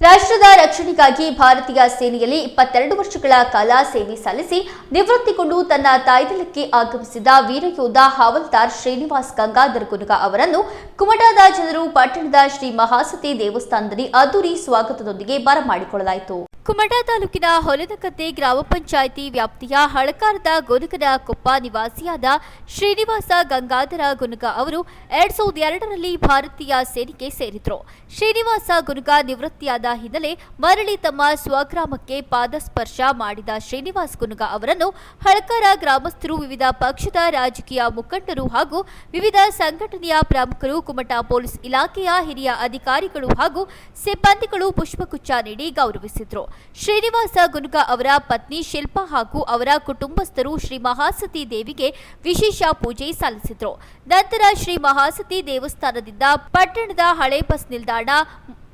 ರಾಷ್ಟ್ರದ ರಕ್ಷಣೆಗಾಗಿ ಭಾರತೀಯ ಸೇನೆಯಲ್ಲಿ ಇಪ್ಪತ್ತೆರಡು ವರ್ಷಗಳ ಕಾಲ ಸೇವೆ ಸಲ್ಲಿಸಿ ನಿವೃತ್ತಿಗೊಂಡು ತನ್ನ ತಾಯ್ದಲಕ್ಕೆ ಆಗಮಿಸಿದ ವೀರಯೋಧ ಹಾವಲ್ದಾರ್ ಶ್ರೀನಿವಾಸ್ ಗಂಗಾಧರ್ ಗುನುಗ ಅವರನ್ನು ಕುಮಟಾದ ಜನರು ಪಟ್ಟಣದ ಶ್ರೀ ಮಹಾಸತಿ ದೇವಸ್ಥಾನದಲ್ಲಿ ಅದ್ದೂರಿ ಸ್ವಾಗತದೊಂದಿಗೆ ಬರಮಾಡಿಕೊಳ್ಳಲಾಯಿತು. ಕುಮಟಾ ತಾಲೂಕಿನ ಹೊಲದಕತ್ತೆ ಗ್ರಾಮ ಪಂಚಾಯಿತಿ ವ್ಯಾಪ್ತಿಯ ಹಳಕಾರದ ಗೊನುಗನ ಕೊಪ್ಪ ನಿವಾಸಿಯಾದ ಶ್ರೀನಿವಾಸ ಗಂಗಾಧರ ಗುನಗ ಅವರು ಎರಡ್ ಸಾವಿರದ ಎರಡರಲ್ಲಿ ಭಾರತೀಯ ಸೇನೆಗೆ ಸೇರಿದ್ರು. ಶ್ರೀನಿವಾಸ ಗುನುಗ ನಿವೃತ್ತಿಯಾದ ಹಿನ್ನೆಲೆ ಮರಳಿ ತಮ್ಮ ಸ್ವಗ್ರಾಮಕ್ಕೆ ಪಾದಸ್ಪರ್ಶ ಮಾಡಿದ ಶ್ರೀನಿವಾಸ್ ಗುನಗ ಅವರನ್ನು ಹಳಕಾರ ಗ್ರಾಮಸ್ಥರು, ವಿವಿಧ ಪಕ್ಷದ ರಾಜಕೀಯ ಮುಖಂಡರು ಹಾಗೂ ವಿವಿಧ ಸಂಘಟನೆಯ ಪ್ರಮುಖರು, ಕುಮಟಾ ಪೊಲೀಸ್ ಇಲಾಖೆಯ ಹಿರಿಯ ಅಧಿಕಾರಿಗಳು ಹಾಗೂ ಸಿಬ್ಬಂದಿಗಳು ಪುಷ್ಪಗುಚ್ಛ ನೀಡಿ ಗೌರವಿಸಿದ್ರು. ಶ್ರೀನಿವಾಸ ಗುನುಗ ಅವರ ಪತ್ನಿ ಶಿಲ್ಪಾ ಹಾಗೂ ಅವರ ಕುಟುಂಬಸ್ಥರು ಶ್ರೀ ಮಹಾಸತಿ ದೇವಿಗೆ ವಿಶೇಷ ಪೂಜೆ ಸಲ್ಲಿಸಿದರು. ನಂತರ ಶ್ರೀ ಮಹಾಸತಿ ದೇವಸ್ಥಾನದಿಂದ ಪಟ್ಟಣದ ಹಳೆ ಬಸ್ ನಿಲ್ದಾಣ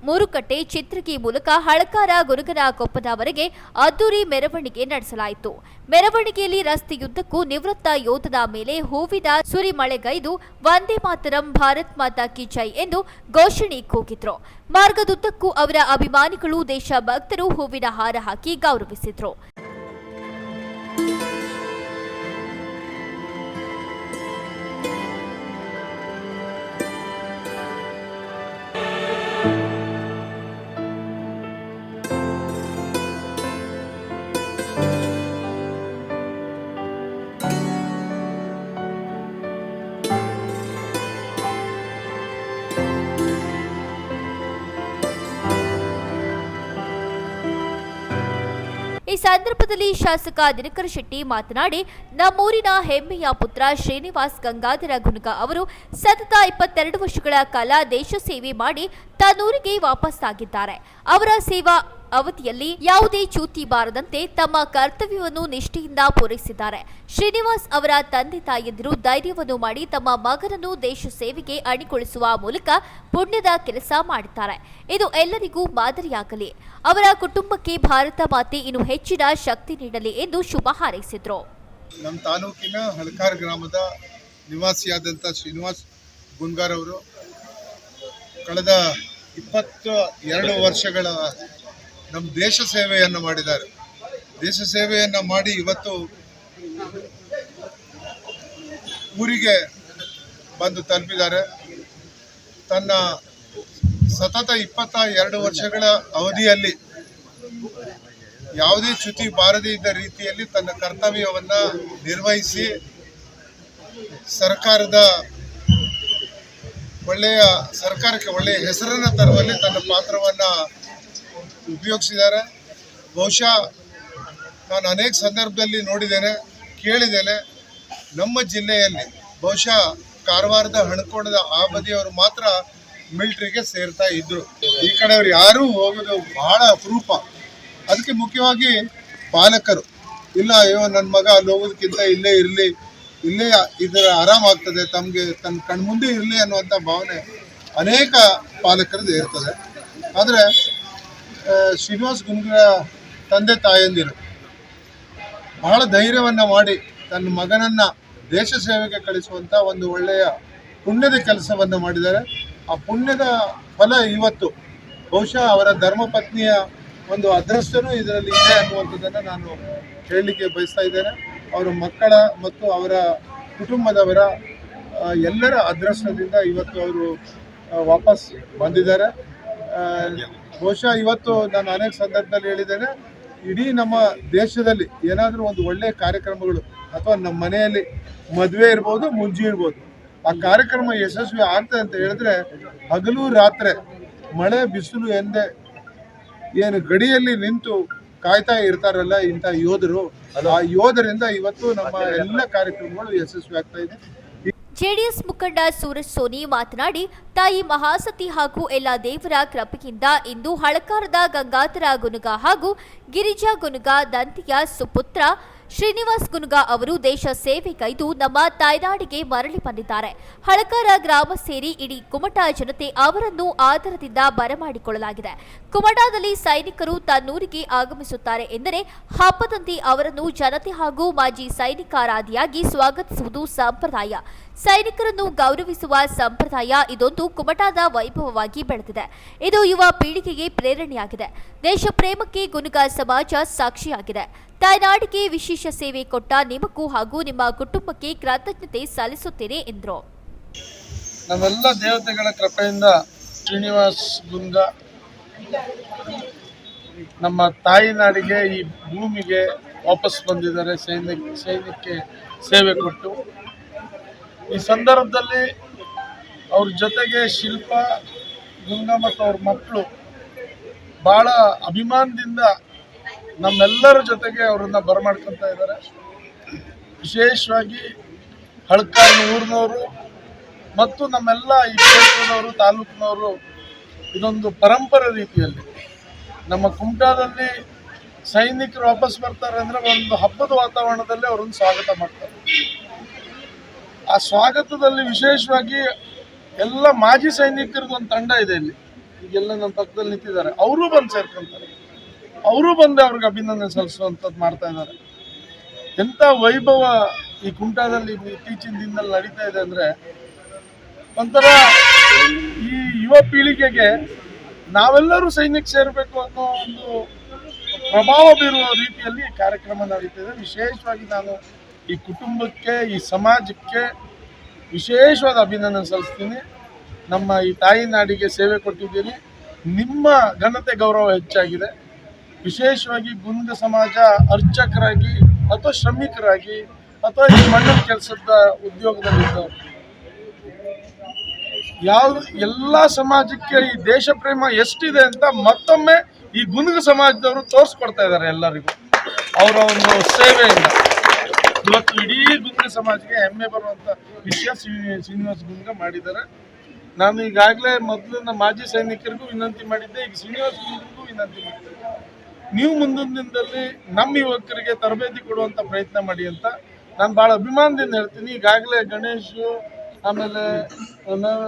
ಮೂರುಕಟ್ಟೆ, ಚಿತ್ರಕಿ ಮೂಲಕ ಹಳಕಾರ ಗುರುಗನ ಕೊಪ್ಪದವರೆಗೆ ಅದ್ದೂರಿ ಮೆರವಣಿಗೆ ನಡೆಸಲಾಯಿತು. ಮೆರವಣಿಗೆಯಲ್ಲಿ ರಸ್ತೆಯುದ್ದಕ್ಕೂ ನಿವೃತ್ತ ಯೋಧನ ಮೇಲೆ ಹೂವಿನ ಸುರಿಮಳೆಗೈದು ವಂದೇ ಮಾತರಂ, ಭಾರತ್ ಮಾತಾ ಕಿ ಜೈ ಎಂದು ಘೋಷಣೆ ಕೂಗಿದ್ರು. ಮಾರ್ಗದುದ್ದಕ್ಕೂ ಅವರ ಅಭಿಮಾನಿಗಳು ದೇಶಭಕ್ತರು ಹೂವಿನ ಹಾರ ಹಾಕಿ ಗೌರವಿಸಿದ್ರು. ಈ ಸಂದರ್ಭದಲ್ಲಿ ಶಾಸಕ ದಿನಕರ ಶೆಟ್ಟಿ ಮಾತನಾಡಿ, ನಮ್ಮೂರಿನ ಹೆಮ್ಮೆಯ ಪುತ್ರ ಶ್ರೀನಿವಾಸ್ ಗಂಗಾಧರ ಗುಣಗ ಅವರು ಸತತ ಇಪ್ಪತ್ತೆರಡು ವರ್ಷಗಳ ಕಾಲ ದೇಶ ಸೇವೆ ಮಾಡಿ ತನ್ನೂರಿಗೆ ವಾಪಸ್ಸಾಗಿದ್ದಾರೆ. ಅವರ ಸೇವಾ ಅವಧಿಯಲ್ಲಿ ಯಾವುದೇ ಚ್ಯುತಿ ಬಾರದಂತೆ ತಮ್ಮ ಕರ್ತವ್ಯವನ್ನು ನಿಷ್ಠೆಯಿಂದ ಪೂರೈಸಿದ್ದಾರೆ. ಶ್ರೀನಿವಾಸ್ ಅವರ ತಂದೆ ತಾಯಿಯಂದಿರು ಧೈರ್ಯವನ್ನು ಮಾಡಿ ತಮ್ಮ ಮಗನನ್ನು ದೇಶ ಸೇವೆಗೆ ಅಣಿಗೊಳಿಸುವ ಮೂಲಕ ಪುಣ್ಯದ ಕೆಲಸ ಮಾಡಿದ್ದಾರೆ. ಇದು ಎಲ್ಲರಿಗೂ ಮಾದರಿಯಾಗಲಿ. ಅವರ ಕುಟುಂಬಕ್ಕೆ ಭಾರತ ಮಾತೆ ಇನ್ನು ಹೆಚ್ಚಿನ ಶಕ್ತಿ ನೀಡಲಿ ಎಂದು ಶುಭ ಹಾರೈಸಿದ್ರು. ನಮ್ಮ ತಾಲೂಕಿನ ಹಳಕಾರ್ ಗ್ರಾಮದ ನಿವಾಸಿಯಾದಂಥ ಶ್ರೀನಿವಾಸ್ ಗುನ್ಗಾರ್ ಅವರು ಕಳೆದ ಇಪ್ಪತ್ತು ಎರಡು ವರ್ಷಗಳ ನಮ್ಮ ದೇಶ ಸೇವೆಯನ್ನು ಮಾಡಿದ್ದಾರೆ. ದೇಶ ಸೇವೆಯನ್ನು ಮಾಡಿ ಇವತ್ತು ಊರಿಗೆ ಬಂದು ತಲುಪಿದ್ದಾರೆ. ತನ್ನ ಸತತ ಇಪ್ಪತ್ತ ಎರಡು ವರ್ಷಗಳ ಅವಧಿಯಲ್ಲಿ ಯಾವುದೇ ಚ್ಯುತಿ ಬಾರದೇ ಇದ್ದ ರೀತಿಯಲ್ಲಿ ತನ್ನ ಕರ್ತವ್ಯವನ್ನು ನಿರ್ವಹಿಸಿ ಸರ್ಕಾರದ ಒಳ್ಳೆಯ, ಸರ್ಕಾರಕ್ಕೆ ಒಳ್ಳೆಯ ಹೆಸರನ್ನು ತರುವಲ್ಲಿ ತನ್ನ ಪಾತ್ರವನ್ನ ಉಪಯೋಗಿಸಿದ್ದಾರೆ. ಬಹುಶಃ ನಾನು ಅನೇಕ ಸಂದರ್ಭದಲ್ಲಿ ನೋಡಿದ್ದೇನೆ, ಕೇಳಿದ್ದೇನೆ. ನಮ್ಮ ಜಿಲ್ಲೆಯಲ್ಲಿ ಬಹುಶಃ ಕಾರವಾರದ, ಹಣಕೋಣದ ಆ ಬದಿಯವರು ಮಾತ್ರ ಮಿಲ್ಟ್ರಿಗೆ ಸೇರ್ತಾ ಇದ್ರು. ಈ ಕಡೆಯವರು ಯಾರೂ ಹೋಗೋದು ಬಹಳ ಅಪರೂಪ. ಅದಕ್ಕೆ ಮುಖ್ಯವಾಗಿ ಪಾಲಕರು. ಇಲ್ಲ, ಅಯ್ಯೋ ನನ್ನ ಮಗ ಅಲ್ಲಿ ಹೋಗೋದಕ್ಕಿಂತ ಇಲ್ಲೇ ಇರಲಿ, ಇಲ್ಲೇ ಇದರ ಆರಾಮಾಗ್ತದೆ ತಮಗೆ ತನ್ನ ಕಣ್ಮುಂದೆ ಇರಲಿ ಅನ್ನುವಂಥ ಭಾವನೆ ಅನೇಕ ಪಾಲಕರದ್ದು ಇರ್ತದೆ. ಆದರೆ ಶ್ರೀನಿವಾಸ್ ಗುಂಗ್ರ ತಂದೆ ತಾಯಂದಿರು. ಬಹಳ ಧೈರ್ಯವನ್ನು ಮಾಡಿ ತನ್ನ ಮಗನನ್ನ ದೇಶ ಸೇವೆಗೆ ಕಳಿಸುವಂತ ಒಂದು ಒಳ್ಳೆಯ ಪುಣ್ಯದ ಕೆಲಸವನ್ನು ಮಾಡಿದ್ದಾರೆ. ಆ ಪುಣ್ಯದ ಫಲ ಇವತ್ತು ಬಹುಶಃ ಅವರ ಧರ್ಮಪತ್ನಿಯ ಒಂದು ಅದೃಷ್ಟನೂ ಇದರಲ್ಲಿ ಇದೆ ಅನ್ನುವಂಥದ್ದನ್ನು ನಾನು ಹೇಳಲಿಕ್ಕೆ ಬಯಸ್ತಾ ಇದ್ದೇನೆ. ಅವರ ಮಕ್ಕಳ ಮತ್ತು ಅವರ ಕುಟುಂಬದವರ ಎಲ್ಲರ ಅದೃಷ್ಟದಿಂದ ಇವತ್ತು ಅವರು ವಾಪಸ್ ಬಂದಿದ್ದಾರೆ. ಬಹುಶಃ ಇವತ್ತು ನಾನು ಅನೇಕ ಸಂದರ್ಭದಲ್ಲಿ ಹೇಳಿದ್ದೇನೆ, ಇಡೀ ನಮ್ಮ ದೇಶದಲ್ಲಿ ಏನಾದರೂ ಒಂದು ಒಳ್ಳೆಯ ಕಾರ್ಯಕ್ರಮಗಳು ಅಥವಾ ನಮ್ಮ ಮನೆಯಲ್ಲಿ ಮದುವೆ ಇರ್ಬೋದು ಮುಂಜಿ ಇರ್ಬೋದು, ಆ ಕಾರ್ಯಕ್ರಮ ಯಶಸ್ವಿ ಆಗ್ತದೆ ಅಂತ ಹೇಳಿದ್ರೆ ಹಗಲು ರಾತ್ರಿ ಮಳೆ ಬಿಸಿಲು ಎಂದೇ ಏನು ಗಡಿಯಲ್ಲಿ ನಿಂತು ಕಾಯ್ತಾ ಇರ್ತಾರಲ್ಲ ಇಂಥ ಯೋಧರು, ಆ ಯೋಧರಿಂದ ಇವತ್ತು ನಮ್ಮ ಎಲ್ಲ ಕಾರ್ಯಕ್ರಮಗಳು ಯಶಸ್ವಿ ಆಗ್ತಾ ಇದೆ. ಜೆಡಿಎಸ್ ಮುಖಂಡ ಸೂರಜ್ ಸೋನಿ ಮಾತನಾಡಿ, ತಾಯಿ ಮಹಾಸತಿ ಹಾಗೂ ಎಲ್ಲ ದೇವರ ಕೃಪೆಯಿಂದ ಇಂದು ಹಳಕಾರದ ಗಂಗಾಧರ ಗುನುಗ ಹಾಗೂ ಗಿರಿಜಾ ಗುನುಗ ದಂತಿಯ ಸುಪುತ್ರ ಶ್ರೀನಿವಾಸ್ ಗುನ್ಗಾ ಅವರು ದೇಶ ಸೇವೆ ಕೈದು ನಮ್ಮ ತಾಯ್ನಾಡಿಗೆ ಮರಳಿ ಬಂದಿದ್ದಾರೆ. ಹಳಕಾರ ಗ್ರಾಮ ಸೇರಿ ಇಡೀ ಕುಮಟಾ ಜನತೆ ಅವರನ್ನು ಆದರದಿಂದ ಬರಮಾಡಿಕೊಳ್ಳಲಾಗಿದೆ. ಕುಮಟಾದಲ್ಲಿ ಸೈನಿಕರು ತನ್ನೂರಿಗೆ ಆಗಮಿಸುತ್ತಾರೆ ಎಂದರೆ ಹಬ್ಬದಂತೆ ಅವರನ್ನು ಜನತೆ ಹಾಗೂ ಮಾಜಿ ಸೈನಿಕರಾದಿಯಾಗಿ ಸ್ವಾಗತಿಸುವುದು ಸಂಪ್ರದಾಯ. ಸೈನಿಕರನ್ನು ಗೌರವಿಸುವ ಸಂಪ್ರದಾಯ ಇದೊಂದು ಕುಮಟಾದ ವೈಭವವಾಗಿ ಬೆಳೆದಿದೆ. ಇದು ಯುವ ಪೀಳಿಗೆಗೆ ಪ್ರೇರಣೆಯಾಗಿದೆ. ದೇಶ ಪ್ರೇಮಕ್ಕೆ ಗುನುಗ ಸಮಾಜ ಸಾಕ್ಷಿಯಾಗಿದೆ. ತಾಯ್ನಾಡಿಗೆ ವಿಶೇಷ ಸೇವೆ ಕೊಟ್ಟ ನಿಮಗೂ ಹಾಗೂ ನಿಮ್ಮ ಕುಟುಂಬಕ್ಕೆ ಕೃತಜ್ಞತೆ ಸಲ್ಲಿಸುತ್ತೇನೆ, ಎಂದರು. ನಮ್ಮೆಲ್ಲ ದೇವತೆಗಳ ಕೃಪೆಯಿಂದ ಶ್ರೀನಿವಾಸ್ ಗುಂಗ ನಮ್ಮ ತಾಯಿ ನಾಡಿಗೆ ಈ ಭೂಮಿಗೆ ವಾಪಸ್ ಬಂದಿದ್ದಾರೆ, ಸೈನಿಕ, ಸೈನ್ಯಕ್ಕೆ ಸೇವೆ ಕೊಟ್ಟು. ಈ ಸಂದರ್ಭದಲ್ಲಿ ಅವ್ರ ಜೊತೆಗೆ ಶಿಲ್ಪ ಗುಂಗ ಮತ್ತು ಅವ್ರ ಮಕ್ಕಳು ಭಾಳ ಅಭಿಮಾನದಿಂದ ನಮ್ಮೆಲ್ಲರ ಜೊತೆಗೆ ಅವರನ್ನ ಬರಮಾಡ್ಕೊತಾ ಇದ್ದಾರೆ. ವಿಶೇಷವಾಗಿ ಹಳ್ಕಾರ್ ಊರಿನವರು ಮತ್ತು ನಮ್ಮೆಲ್ಲ ಈ ಕ್ಷೇತ್ರದವರು, ತಾಲೂಕಿನವರು ಇದೊಂದು ಪರಂಪರೆ ರೀತಿಯಲ್ಲಿ. ನಮ್ಮ ಕುಮಟಾದಲ್ಲಿ ಸೈನಿಕರು ವಾಪಸ್ ಬರ್ತಾರೆ ಅಂದರೆ ಒಂದು ಹಬ್ಬದ ವಾತಾವರಣದಲ್ಲಿ ಅವರನ್ನು ಸ್ವಾಗತ ಮಾಡ್ತಾರೆ. ಆ ಸ್ವಾಗತದಲ್ಲಿ ವಿಶೇಷವಾಗಿ ಎಲ್ಲ ಮಾಜಿ ಸೈನಿಕರಿಗೊಂದು ತಂಡ ಇದೆ ಇಲ್ಲಿ. ಈಗೆಲ್ಲ ನಮ್ಮ ಪಕ್ಕದಲ್ಲಿ ನಿಂತಿದ್ದಾರೆ. ಅವರು ಬಂದು ಸೇರ್ಕೊಂತಾರೆ. ಅವರು ಬಂದು ಅವ್ರಿಗೆ ಅಭಿನಂದನೆ ಸಲ್ಲಿಸುವಂಥದ್ದು ಮಾಡ್ತಾ ಇದ್ದಾರೆ. ಎಂಥ ವೈಭವ ಈ ಕುಂಟಾದಲ್ಲಿ ಇತ್ತೀಚಿನ ದಿನದಲ್ಲಿ ನಡೀತಾ ಇದೆ ಅಂದರೆ ಒಂಥರ ಈ ಯುವ ಪೀಳಿಗೆಗೆ ನಾವೆಲ್ಲರೂ ಸೈನ್ಯಕ್ಕೆ ಸೇರಬೇಕು ಅನ್ನೋ ಒಂದು ಪ್ರಭಾವ ಬೀರುವ ರೀತಿಯಲ್ಲಿ ಕಾರ್ಯಕ್ರಮ ನಡೀತಿದೆ ವಿಶೇಷವಾಗಿ ನಾನು ಈ ಕುಟುಂಬಕ್ಕೆ, ಈ ಸಮಾಜಕ್ಕೆ ವಿಶೇಷವಾದ ಅಭಿನಂದನೆ ಸಲ್ಲಿಸ್ತೀನಿ. ನಮ್ಮ ಈ ತಾಯಿ ನಾಡಿಗೆ ಸೇವೆ ಕೊಟ್ಟಿದ್ದೀರಿ. ನಿಮ್ಮ ಘನತೆ ಗೌರವ ಹೆಚ್ಚಾಗಿದೆ. ವಿಶೇಷವಾಗಿ ಗುಂಡ ಸಮಾಜ, ಅರ್ಚಕರಾಗಿ ಅಥವಾ ಶ್ರಮಿಕರಾಗಿ ಅಥವಾ ಈ ಮಣ್ಣಿನ ಕೆಲಸದ ಉದ್ಯೋಗದಲ್ಲಿದ್ದವರು. ಯಾವ ಎಲ್ಲ ಸಮಾಜಕ್ಕೆ ಈ ದೇಶ ಪ್ರೇಮ ಎಷ್ಟಿದೆ ಅಂತ ಮತ್ತೊಮ್ಮೆ ಈ ಗುನುಗು ಸಮಾಜದವರು ತೋರಿಸ್ಕೊಡ್ತಾ ಇದ್ದಾರೆ ಎಲ್ಲರಿಗೂ. ಅವರ ಒಂದು ಸೇವೆಯಿಂದ. ಇವತ್ತು ಇಡೀ ಗುನುಗು ಸಮಾಜಕ್ಕೆ ಹೆಮ್ಮೆ ಬರುವಂತ ವಿಷಯ ಶ್ರೀನಿವಾಸ್ ಗುನ್ಗ ಮಾಡಿದ್ದಾರೆ. ನಾನು ಈಗಾಗಲೇ ಮೊದಲಿನ ಮಾಜಿ ಸೈನಿಕರಿಗೂ ವಿನಂತಿ ಮಾಡಿದ್ದೆ, ಈಗ ಶ್ರೀನಿವಾಸ್ ಗುನ್ಗೂ ವಿನಂತಿ ಮಾಡಿದ್ದೆ. ನೀವು ಮುಂದಿನ ದಿನದಲ್ಲಿ ನಮ್ಮ ಯುವಕರಿಗೆ ತರಬೇತಿ ಕೊಡುವಂಥ ಪ್ರಯತ್ನ ಮಾಡಿ ಅಂತ ನಾನು ಭಾಳ ಅಭಿಮಾನದಿಂದ ಹೇಳ್ತೀನಿ. ಈಗಾಗಲೇ ಗಣೇಶು, ಆಮೇಲೆ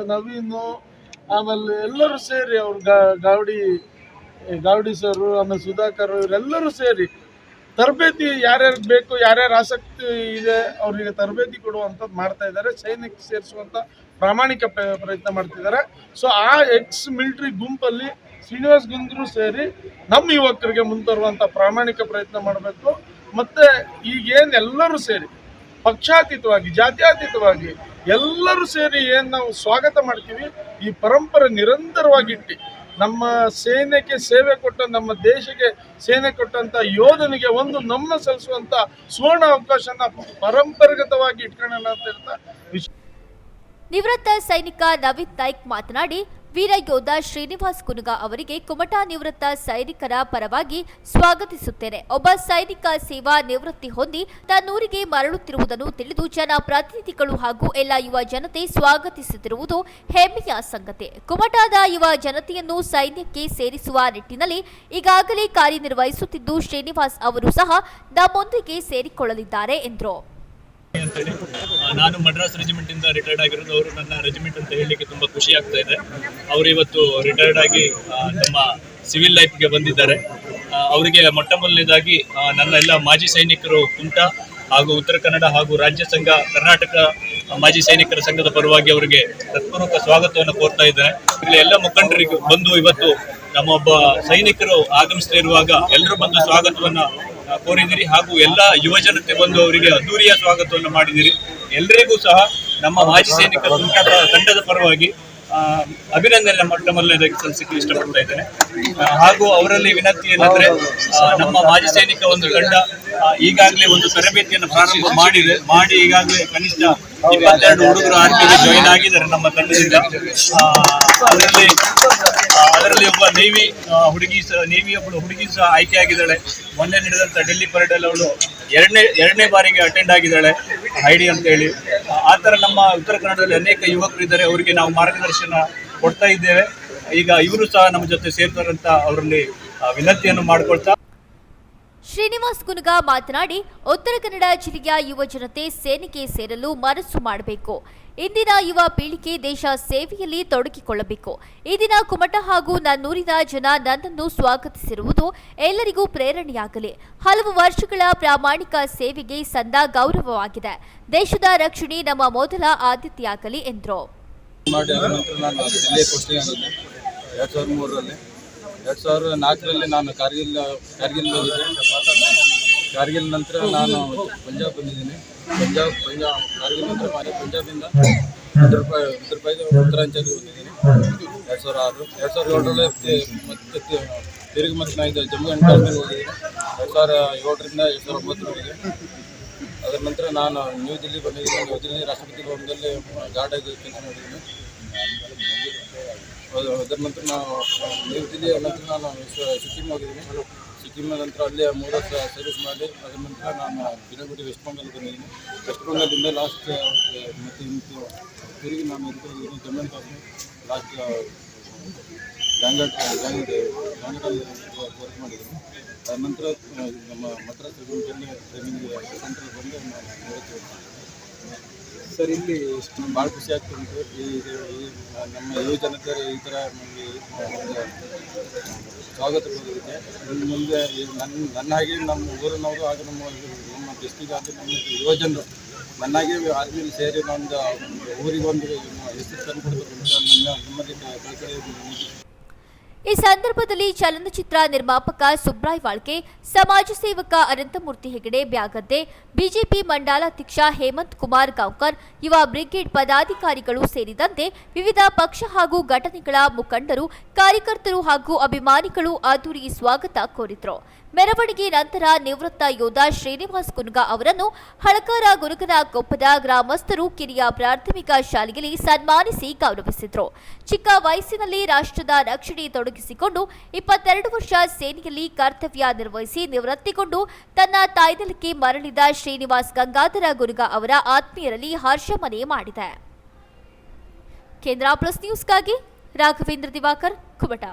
ನವೀನು, ಆಮೇಲೆ ಎಲ್ಲರೂ ಸೇರಿ ಅವ್ರು ಗಾವಡಿ ಗಾವಡಿ ಸರು ಆಮೇಲೆ ಸುಧಾಕರ್ ಇವರೆಲ್ಲರೂ ಸೇರಿ ತರಬೇತಿ ಯಾರ್ಯಾರು ಬೇಕು, ಯಾರ್ಯಾರು ಆಸಕ್ತಿ ಇದೆ ಅವರಿಗೆ ತರಬೇತಿ ಕೊಡುವಂಥದ್ದು ಮಾಡ್ತಾ ಇದ್ದಾರೆ. ಸೈನಿಕ ಸೇರಿಸುವಂಥ ಪ್ರಾಮಾಣಿಕ ಪ್ರ- ಪ್ರಯತ್ನ ಮಾಡ್ತಿದ್ದಾರೆ. ಸೊ ಆ ಎಕ್ಸ್ ಮಿಲಿಟರಿ ಗುಂಪಲ್ಲಿ ಶ್ರೀನಿವಾಸ್ ಗುಂದ್ರು ಸೇರಿ ನಮ್ಮ ಯುವಕರಿಗೆ ಮುಂತರುವಂತ ಪ್ರಾಮಾಣಿಕ ಪ್ರಯತ್ನ ಮಾಡಬೇಕು. ಮತ್ತೆ ಈಗೇನೆಲ್ಲರೂ ಸೇರಿ ಪಕ್ಷಾತೀತವಾಗಿ, ಜಾತ್ಯಾತೀತವಾಗಿ ಎಲ್ಲರೂ ಸೇರಿ ಏನು ನಾವು ಸ್ವಾಗತ ಮಾಡ್ತೀವಿ, ಈ ಪರಂಪರೆ ನಿರಂತರವಾಗಿ ಇಟ್ಟು. ನಮ್ಮ ಸೇನೆಗೆ ಸೇವೆ ಕೊಟ್ಟ, ನಮ್ಮ ದೇಶಕ್ಕೆ ಸೇನೆ ಕೊಟ್ಟಂತ ಯೋಧನಿಗೆ ಒಂದು ನಮ್ಮ ಸಲ್ಲಿಸುವಂತ ಸುವರ್ಣ ಅವಕಾಶನ ಪರಂಪರಾಗತವಾಗಿ ಇಟ್ಕೊಳ್ಳೋಣ ಅಂತ ಹೇಳ್ತಾ ನಿವೃತ್ತ ಸೈನಿಕ ನವೀನ್ ನಾಯ್ಕ್ ಮಾತನಾಡಿ ವೀರ ಯೋಧ ಶ್ರೀನಿವಾಸ್ ಕುನುಗ ಅವರಿಗೆ ಕುಮಟಾ ನಿವೃತ್ತ ಸೈನಿಕರ ಪರವಾಗಿ ಸ್ವಾಗತಿಸುತ್ತೇನೆ. ಒಬ್ಬ ಸೈನಿಕ ಸೇವಾ ನಿವೃತ್ತಿ ಹೊಂದಿ ತನ್ನೂರಿಗೆ ಮರಳುತ್ತಿರುವುದನ್ನು ತಿಳಿದು ಜನಪ್ರತಿನಿಧಿಗಳು ಹಾಗೂ ಎಲ್ಲ ಯುವ ಜನತೆ ಸ್ವಾಗತಿಸುತ್ತಿರುವುದು ಹೆಮ್ಮೆಯ ಸಂಗತಿ. ಕುಮಟಾದ ಯುವ ಜನತೆಯನ್ನು ಸೈನ್ಯಕ್ಕೆ ಸೇರಿಸುವ ನಿಟ್ಟಿನಲ್ಲಿ ಈಗಾಗಲೇ ಕಾರ್ಯನಿರ್ವಹಿಸುತ್ತಿದ್ದು ಶ್ರೀನಿವಾಸ್ ಅವರು ಸಹ ನಮ್ಮೊಂದಿಗೆ ಸೇರಿಕೊಳ್ಳಲಿದ್ದಾರೆ ಎಂದರು. ಅಂತೇಳಿ. ನಾನು ಮಡ್ರಾಸ್ ರೆಜಿಮೆಂಟ್ ಇಂದ ರಿಟೈರ್ಡ್ ಆಗಿರೋದು ಅವರು ನನ್ನ ರೆಜಿಮೆಂಟ್ ಅಂತ ಹೇಳಲಿಕ್ಕೆ ತುಂಬಾ ಖುಷಿ ಆಗ್ತಾ ಇದೆ. ಅವರು ಇವತ್ತು ರಿಟೈರ್ಡ್ ಆಗಿ ನಮ್ಮ ಸಿವಿಲ್ ಲೈಫ್ಗೆ ಬಂದಿದ್ದಾರೆ. ಅವರಿಗೆ ಮೊಟ್ಟ ಮೊದಲನೇದಾಗಿ ನನ್ನ ಎಲ್ಲ ಮಾಜಿ ಸೈನಿಕರು ಕುಂಟಾ ಹಾಗೂ ಉತ್ತರ ಕನ್ನಡ ಹಾಗೂ ರಾಜ್ಯ ಸಂಘ ಕರ್ನಾಟಕ ಮಾಜಿ ಸೈನಿಕರ ಸಂಘದ ಪರವಾಗಿ ಅವರಿಗೆ ತತ್ಪೂರ್ವಕ ಸ್ವಾಗತವನ್ನು ಕೋರ್ತಾ ಇದ್ದಾರೆ ಇಲ್ಲಿ ಎಲ್ಲ ಮುಖಂಡರಿಗೂ ಬಂದು ಇವತ್ತು ನಮ್ಮೊಬ್ಬ ಸೈನಿಕರು ಆಗಮಿಸ್ತಾ ಇರುವಾಗ ಎಲ್ಲರೂ ಬಂದು ಸ್ವಾಗತವನ್ನ ಕೋರಿದಿರಿ ಹಾಗೂ ಎಲ್ಲ ಯುವ ಜನತೆ ಬಂದು ಅವರಿಗೆ ಅದ್ದೂರಿಯ ಸ್ವಾಗತವನ್ನು ಮಾಡಿದಿರಿ ಎಲ್ಲರಿಗೂ ಸಹ ನಮ್ಮ ಮಾಜಿ ಸೈನಿಕ ತಂಡದ ಪರವಾಗಿ ಅಭಿನಂದನೆ ಮೊಟ್ಟ ಮೊದಲನೇದಾಗಿ ಸಲ್ಲಿಸಕ್ಕೆ ಇಷ್ಟಪಡ್ತಾ ಇದ್ದೇನೆ. ಹಾಗೂ ಅವರಲ್ಲಿ ವಿನಂತಿ ಏನಂದ್ರೆ ನಮ್ಮ ಮಾಜಿ ಸೈನಿಕ ಒಂದು ತಂಡ ಈಗಾಗಲೇ ಒಂದು ತರಬೇತಿಯನ್ನು ಪ್ರಾರಂಭ ಮಾಡಿದೆ. ಮಾಡಿ ಈಗಾಗಲೇ ಕನಿಷ್ಠ ಇಪ್ಪತ್ತೆರಡು ಹುಡುಗರು ಆರ್ಮಿಗೆ ಜಾಯಿನ್ ಆಗಿದ್ದಾರೆ ನಮ್ಮ ತಂಡದಿಂದ. ಅದರಲ್ಲಿ ಅದರಲ್ಲಿ ಒಬ್ಬ ನೇವಿ ಹುಡುಗಿ ನೇವಿ ಒಬ್ಬಳು ಹುಡುಗಿ ಸಹ ಆಯ್ಕೆ ಆಗಿದ್ದಾಳೆ. ಮೊನ್ನೆ ನಡೆದಂತ ಡೆಲ್ಲಿ ಪರೇಡ್ ಅಲ್ಲಿ ಅವಳು ಎರಡನೇ ಎರಡನೇ ಬಾರಿಗೆ ಅಟೆಂಡ್ ಆಗಿದ್ದಾಳೆ ಐಡಿ ಅಂತ ಹೇಳಿ. ಆ, ಥರ ನಮ್ಮ ಉತ್ತರ ಕನ್ನಡದಲ್ಲಿ ಅನೇಕ ಯುವಕರು ಇದ್ದಾರೆ ಅವರಿಗೆ ನಾವು ಮಾರ್ಗದರ್ಶನ ಕೊಡ್ತಾ ಇದ್ದೇವೆ. ಈಗ ಇವರು ಸಹ ನಮ್ಮ ಜೊತೆ ಸೇರ್ತಾರಂತ ಅವರಲ್ಲಿ ವಿನಂತಿಯನ್ನು ಮಾಡ್ಕೊಳ್ತಾ ಶ್ರೀನಿವಾಸ್ ಕುನುಗ ಮಾತನಾಡಿ, ಉತ್ತರ ಕನ್ನಡ ಜಿಲ್ಲೆಯ ಯುವ ಜನತೆ ಸೇನೆಗೆ ಸೇರಲು ಮನಸ್ಸು ಮಾಡಬೇಕು. ಇಂದಿನ ಯುವ ಪೀಳಿಗೆ ದೇಶ ಸೇವೆಯಲ್ಲಿ ತೊಡಗಿಕೊಳ್ಳಬೇಕು. ಈ ಕುಮಟ ಹಾಗೂ ನನ್ನೂರಿನ ಜನ ನನ್ನನ್ನು ಸ್ವಾಗತಿಸಿರುವುದು ಎಲ್ಲರಿಗೂ ಪ್ರೇರಣೆಯಾಗಲಿ. ಹಲವು ವರ್ಷಗಳ ಪ್ರಾಮಾಣಿಕ ಸೇವೆಗೆ ಸಂದ ಗೌರವವಾಗಿದೆ. ದೇಶದ ರಕ್ಷಣೆ ನಮ್ಮ ಮೊದಲ ಆದ್ಯತೆಯಾಗಲಿ ಎಂದರು. ಎರಡು ಸಾವಿರದ ನಾಲ್ಕರಲ್ಲಿ ನಾನು ಕಾರ್ಗಿಲ್ ಕಾರ್ಗಿಲ್ ಹೋಗಿದ್ದೆ. ಕಾರ್ಗಿಲ್ ನಂತರ ನಾನು ಪಂಜಾಬ್ ಬಂದಿದ್ದೀನಿ. ಪಂಜಾಬ್ ಪಂಜಾಬ್ ಕಾರ್ಗಿಲ್ ನಂತರ ಮಾಡಿ ಪಂಜಾಬಿಂದ ಉತ್ತರ ಉತ್ತರ ಉತ್ತರಾಂಚಲ್ಗೆ ಬಂದಿದ್ದೀನಿ ಎರಡು ಸಾವಿರ ಆರು, ಎರಡು ಸಾವಿರದ ಏಳರಲ್ಲಿ ಮತ್ತೆ ತಿರುಗಿ ಮತ್ತೆ ನಾನು ಇದು ಜಮ್ಮು ಆ್ಯಂಡ್ ಕಾಶ್ಮೀರ್ ಹೋಗಿದ್ದೀನಿ. ಎರಡು ಸಾವಿರ ಏಳರಿಂದ ಎರಡು ಸಾವಿರದ ಒಂಬತ್ತರವರೆಗೆ. ಅದರ ನಂತರ ನಾನು ನ್ಯೂ ದಿಲ್ಲಿ ಬಂದಿದ್ದೀನಿ. ನ್ಯೂ ದಿಲ್ಲಿ ರಾಷ್ಟ್ರಪತಿ ಭವನದಲ್ಲಿ ಗಾರ್ಡ್ ಆಗಿ ಕೆಲಸ ಮಾಡಿದ್ದೀನಿ. ಅದರ ನಂತರ ನಾವು ನ್ಯೂ ದಿಲ್ಲಿ ನಂತರ ನಾನು ಸಿಕ್ಕಿಮ್ ಸಿಕ್ಕಿಂ ಹೋಗಿದ್ದೀನಿ. ಸಿಕ್ಕಿಂ ನಂತರ ಅಲ್ಲೇ ಮೂರು ವರ್ಷ ಸರ್ವಿಸ್ ಮಾಡಿ, ಅದರ ನಂತರ ನಾನು ಬಿರಗುಡಿ ವೆಸ್ಟ್ ಬೆಂಗಾಲ್ ಬಂದಿದ್ದೀನಿ. ವೆಸ್ಟ್ ಬೆಂಗಾಲಿಂದ ಲಾಸ್ಟ್ ಮತ್ತು ಇಂತು ತಿರುಗಿ ನಾನು ಇದ್ದು ಜಮ್ಮು ಆ್ಯಂಡ್ ಕಾಶ್ಮೀರ್ ಲಾಸ್ಟ್ ಬ್ಯಾಂಗಟ್ ಬ್ಯಾಂಗಟಲ್ಲಿ ವರ್ಕ್ ಮಾಡಿದ್ದೀನಿ. ಅದರ ನಂತರ ನಮ್ಮ ಮದ್ರಾಸ್ ರೆಜಿಮೆಂಟಲ್ಲಿ ಟ್ರೈನಿಂಗ್ ಸೆಂಟ್ರಲ್ಲಿ ಬಂದು ನಾನು ಹೊಂದಿದ್ದೀನಿ. ಸರ್, ಇಲ್ಲಿ ಭಾಳ ಖುಷಿ ಆಗ್ತುಂಟು ಈ ಈ ನಮ್ಮ ಯುವ ಜನತೆ ಈ ಥರ ನಮಗೆ ಸ್ವಾಗತ ಕೊಡೋದಕ್ಕೆ ಇನ್ನು ಮುಂದೆ ನನ್ನ ನನ್ನಾಗಿ ನಮ್ಮ ಊರಿನವರು ಹಾಗೂ ನಮ್ಮ ನಮ್ಮ ಡಿಸ್ಟಿಕ್ ಆದರೆ ನಮ್ಮ ಯುವಜನರು ನನ್ನಾಗಿ ಆರ್ಮಿಲಿ ಸೇರಿ ನಮ್ಮದು ಊರಿಗೆ ಒಂದು ಹೆಸರು ತಂದುಕೊಡ್ಬೇಕು ಅಂತ ನನ್ನ ನಿಮ್ಮಲ್ಲಿ. ಈ ಸಂದರ್ಭದಲ್ಲಿ ಚಲನಚಿತ್ರ ನಿರ್ಮಾಪಕ ಸುಬ್ರಾಯ್ ವಾಳ್ಕೆ, ಸಮಾಜ ಸೇವಕ ಅನಂತಮೂರ್ತಿ ಹೆಗಡೆ, ಬ್ಯಾಗದ್ದೆ, ಬಿಜೆಪಿ ಮಂಡಲಾಧ್ಯಕ್ಷ ಹೇಮಂತ್ ಕುಮಾರ್ ಗಾಂವ್ಕರ್, ಯುವ ಬ್ರಿಗೇಡ್ ಪದಾಧಿಕಾರಿಗಳು ಸೇರಿದಂತೆ ವಿವಿಧ ಪಕ್ಷ ಹಾಗೂ ಘಟನೆಗಳ ಮುಖಂಡರು, ಕಾರ್ಯಕರ್ತರು ಹಾಗೂ ಅಭಿಮಾನಿಗಳು ಅದ್ದೂರಿ ಸ್ವಾಗತ ಕೋರಿದ್ರು. ಮೆರವಣಿಗೆ ನಂತರ ನಿವೃತ್ತ ಯೋಧ ಶ್ರೀನಿವಾಸ್ ಕುನ್ಗ ಅವರನ್ನು ಹಳಕಾರ ಗುರುಕನ ಕೊಪ್ಪದ ಗ್ರಾಮಸ್ಥರು ಕಿರಿಯ ಪ್ರಾಥಮಿಕ ಶಾಲೆಯಲ್ಲಿ ಸನ್ಮಾನಿಸಿ ಗೌರವಿಸಿದರು. ಚಿಕ್ಕ ವಯಸ್ಸಿನಲ್ಲಿ ರಾಷ್ಟ್ರದ ರಕ್ಷಣೆ ತೊಡಗಿಸಿಕೊಂಡು ಇಪ್ಪತ್ತೆರಡು ವರ್ಷ ಸೇನೆಯಲ್ಲಿ ಕರ್ತವ್ಯ ನಿರ್ವಹಿಸಿ ನಿವೃತ್ತಿಗೊಂಡು ತನ್ನ ತಾಯ್ದಲಕ್ಕೆ ಮರಳಿದ ಶ್ರೀನಿವಾಸ್ ಗಂಗಾಧರ ಗುರುಗ ಅವರ ಆತ್ಮೀಯರಲ್ಲಿ ಹರ್ಷ ಮನೆ ಮಾಡಿದೆ. ಕೇಂದ್ರ ಪ್ಲಸ್ ನ್ಯೂಸ್ಗಾಗಿ ರಾಘವೇಂದ್ರ ದಿವಾಕರ್, ಕುಮಟಾ.